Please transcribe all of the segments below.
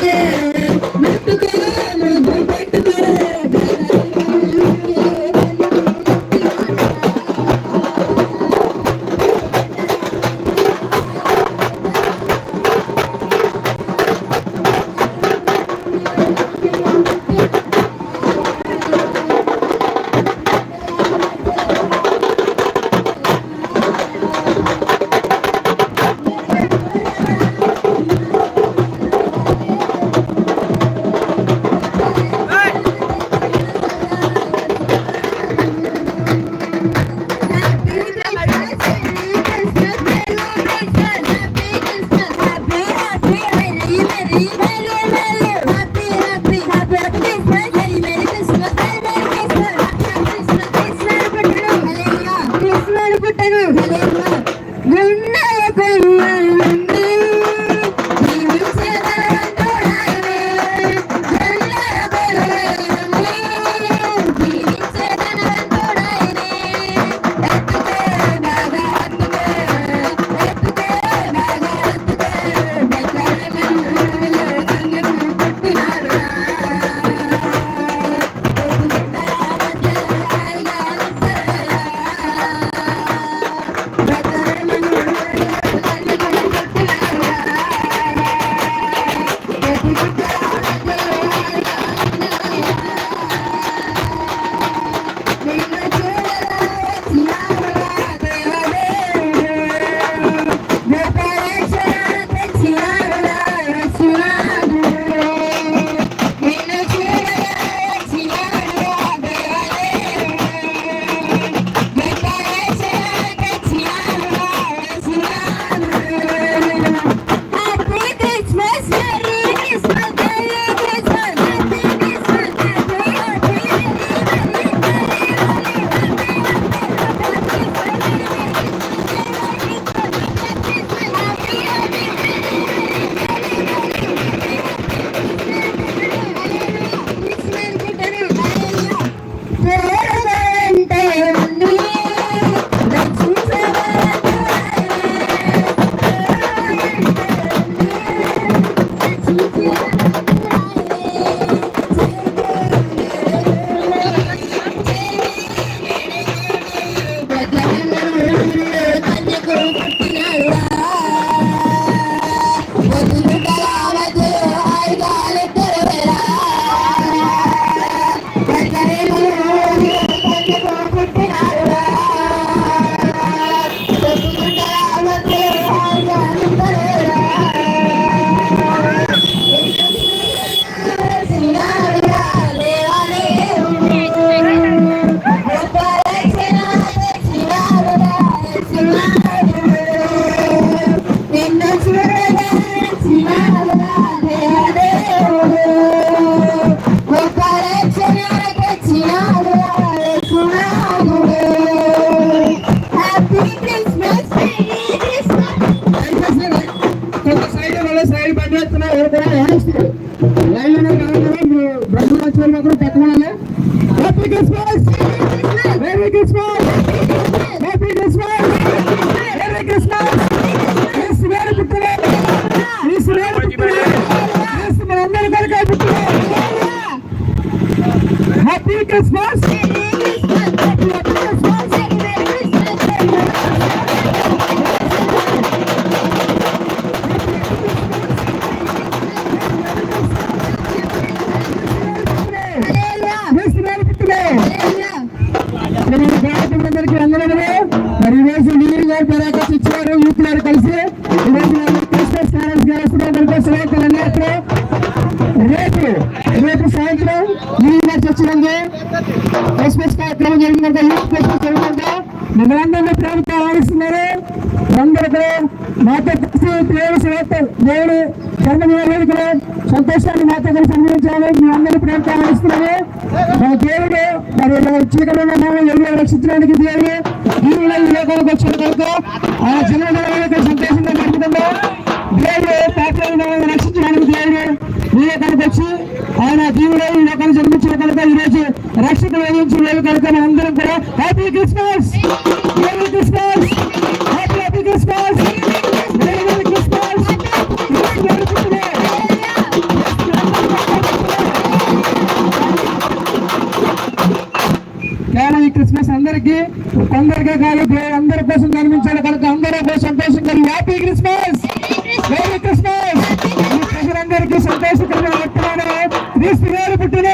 Thank. మిమ్మల్ని ప్రేమతో ఆడిస్తున్నారు అందరూ మాతో కలిసి ప్రేమ దేవుడు జన్మ సంతోషాన్ని మాతో కలిసి అందించాలి మీ అందరినీ ప్రేమతో ఆడిస్తున్నారు మన దేవుడు మరి చీకటిలో ఎవరు రక్షించడానికి దేవుడు దీనిలో ఈ లోకంలోకి వచ్చిన కనుక ఆ జన్మ సంతోషంగా జరుగుతుందో దేవుడు పాత్రలను రక్షించడానికి దేవుడు ఈ లోకానికి వచ్చి ఆయన దేవుడు ఈ లోకాన్ని జన్మించిన కనుక ఈరోజు happy Christmas merry Christmas happy happy Christmas merry Christmas happy Christmas కేవలం ఈ క్రిస్మస్ అందరికి కొందరికే కాదు అందరి కోసం కనిపించాలి కనుక అందరూ కూడా సంతోషంగా హ్యాపీ క్రిస్మస్ మేరీ క్రిస్మస్ ప్రజలందరికీ సంతోషకరమైన వ్యక్తులను క్రీస్తు గారు పుట్టిన.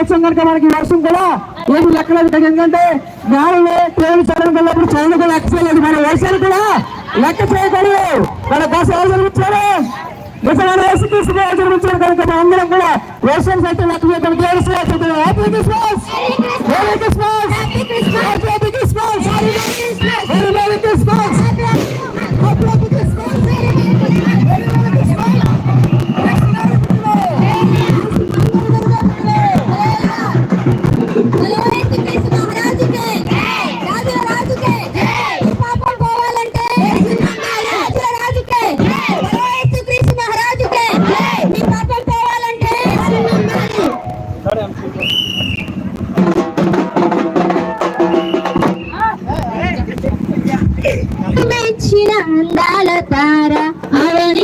వచ్చాం కనుక మనకి వర్షం కూడా ఏమి లెక్కలేదు. ఎందుకంటే గాలిలో ట్రైన్ చదవడం వెళ్ళినప్పుడు చైన్ కూడా లెక్క చేయలేదు. మన వర్షాలు కూడా లెక్క చేయకూడదు. మన బస్సు నిజమైన తీసుకుని జరుగుతారు కనుక మన అందరం కూడా వర్షం సైతం లెక్క చేయడం happy Christmas merry Christmas! Happy Christmas merry Christmas para a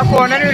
Christmas ఆ ఫోన్ అని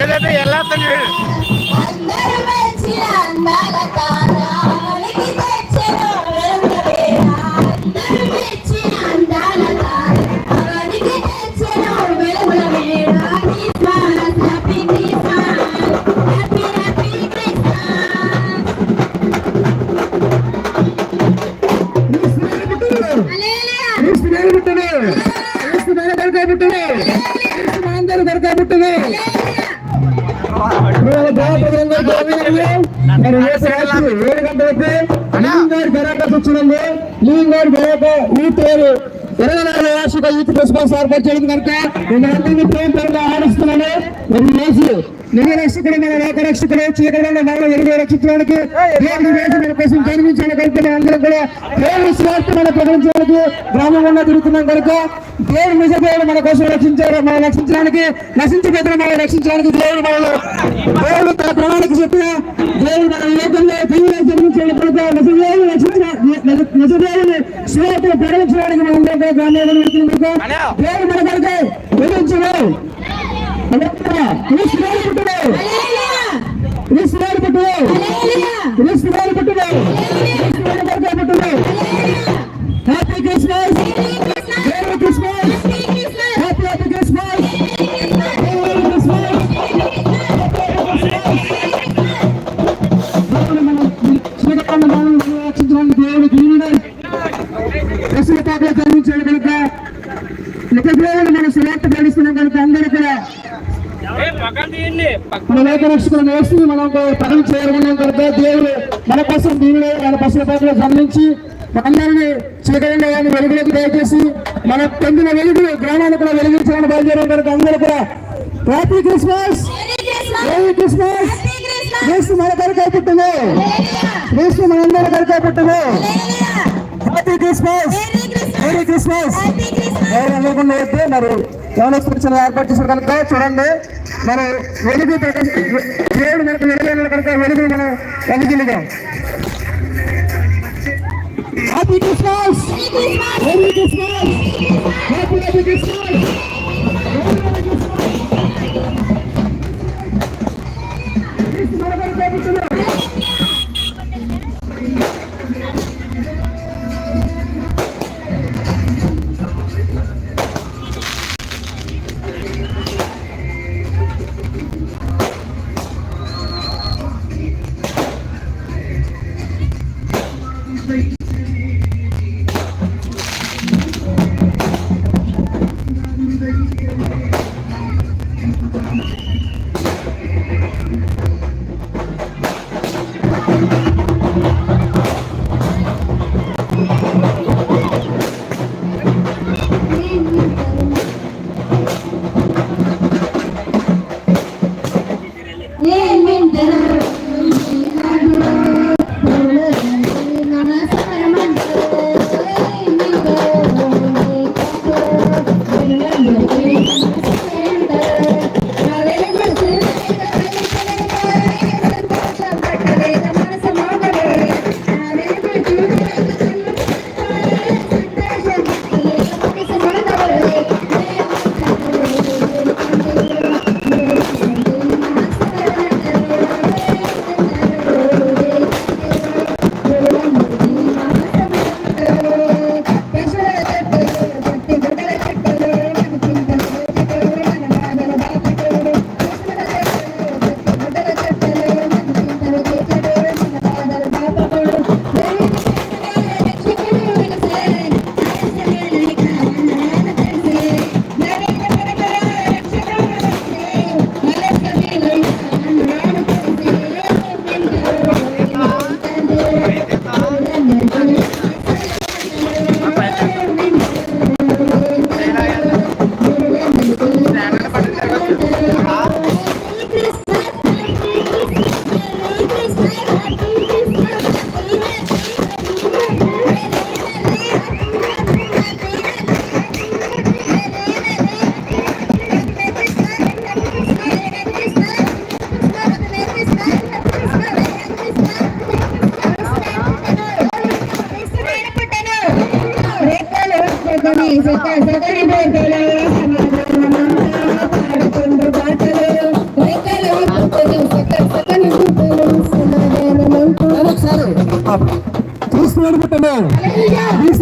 గంటలకు లింగం గారి బెరాక ఈ పేరు. ఇరవై నాలుగు వార్షిక యూత్ క్రిస్మస్ ఏర్పాటు చేయడం కనుక మిమ్మల్ని ప్రేమ ఆహ్వానిస్తున్నాను. మరి యేసు నిజ రక్షకుడు మన లోక రక్షకుడు చీకటి మనలో రక్షించడానికి దేవుడి వేసి మన కోసం జన్మించాలని కనుక మనం అందరం కూడా దేవుడి స్వార్థ మన ప్రకటించడానికి గ్రామంలో తిరుగుతున్నాం కనుక దేవుడు నిజ దేవుడు మన కోసం రక్షించారు మనం రక్షించడానికి నశించబోతున్న మనం రక్షించడానికి దేవుడు మనలో దేవుడు తన ప్రణాళిక చెప్పిన దేవుడు మన లోకంలో కనుక నిజ దేవుడు నిజ ప్రకటించడానికి మనం గ్రామంలో వెళ్తున్నాం కనుక దేవుడు మన కొరకు మేలు పుట్టుడు. పుట్టుడు. పుట్టుడు. మన రక్షకులను వేసి మనం పదవి చేరుకున్నాం కనుక దేవుడు మన కోసం దీనిలో మన పశుల పాటలో గమనించి మనందరినీ చీకటిలో వాడిని వెలుగులోకి దయచేసి మన పొందిన వెలుగులు గ్రామాన్ని కూడా వెలిగించాలని బయలుదేరాం కనుక అందరూ కూడా happy Christmas Christmas. Happy Christmas happy Christmas. క్రీస్తు మన కొరకై పుట్టును హల్లెలూయా. క్రీస్తు మనందరి కొరకై పుట్టును hallelujah. Happy Christmas merry Christmas. Merry happy. ఎవరు అనుకుండా అయితే మరి యవన సూచన ఏర్పాటు చేసిన కనుక చూడండి మన వెలుగు దేవుడు మనకు వెలుగు కనుక వెలుగు మనం వెలుగులుగా happy Christmas merry. Merry Christmas happy happy Christmas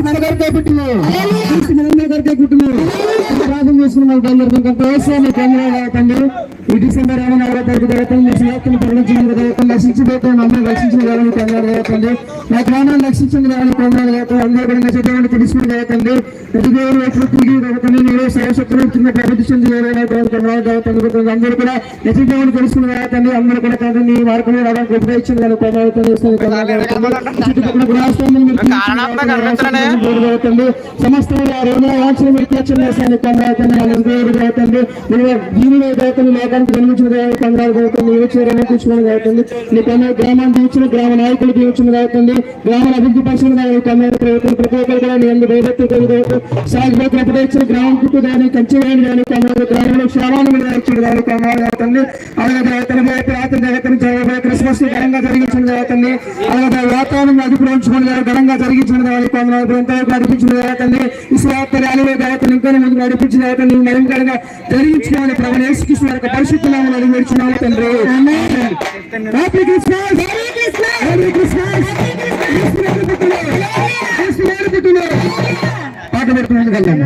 నడగరికే పుట్టిను ప్రార్థన చేసిన వాళ్ళకి అందరికీ ఇంకా ఏసే మీకు అందరూ తండ్రి ఈ డిసెంబర్ ఇరవై నాలుగో తారీఖు జరుగుతుంది. మీ స్నేహితులు పరిణించిన జరుగుతుంది. రక్షించబోతున్న మమ్మల్ని రక్షించిన వాళ్ళని అందరూ జరుగుతుంది నా గ్రామాన్ని రక్షించిన వాళ్ళని కొందరు జరుగుతుంది అందరూ కూడా నచ్చదేవాన్ని తెలుసుకుని జరుగుతుంది ప్రతి దేవుడు ఎట్లు తిరిగి జరుగుతుంది మీరు సర్వశక్తులు కింద అభివృద్ధి చెంది జరుగుతుంది అందరూ కూడా తెలుసుకుని జరుగుతుంది అందరూ కూడా తండ్రి మార్గంలో రావడానికి ఉపయోగించిన చుట్టుపక్కల సమస్త రెండు మీరు తీర్చలేసాన్ని కొందరుతుంది జరుగుతుంది దీనిలో జరుగుతుంది లోకానికి జన్మించిన దేవుడు కొందరు జరుగుతుంది ఈ అవుతుంది నీ గ్రామ నాయకులు దీవించిన అవుతుంది గ్రామ అభివృద్ధి పరిశ్రమ కొందరు ప్రభుత్వం ప్రతి ఒక్కరు కూడా నీ అందరూ దైవత్వం జరుగుతుంది సాగుబోతులు గ్రామం చుట్టూ దాన్ని కంచి దాని గ్రామంలో శ్రావాన్ని మీద దాని కొందరు అవుతుంది అలాగే రాత్రి క్రిస్మస్ ఘనంగా జరిగించిన జరుగుతుంది అలాగే వాతావరణం అధిపురించుకుని ఘనంగా జరిగించిన దాని కొందరు ఎంతవరకు జరుగుతుంది ఈ స్వార్థ ర్యాలీలో జరుగుతుంది ఇంకా ముందు నడిపించిన జరుగుతుంది మరింతగా జరిగించుకోవాలి ప్రభు. యేసుకృష్ణ యొక్క అడిగి వేడుచున్నాము తండ్రి. క్రిస్మస్ పాట పెట్టుకున్నాను కళ్యాణ్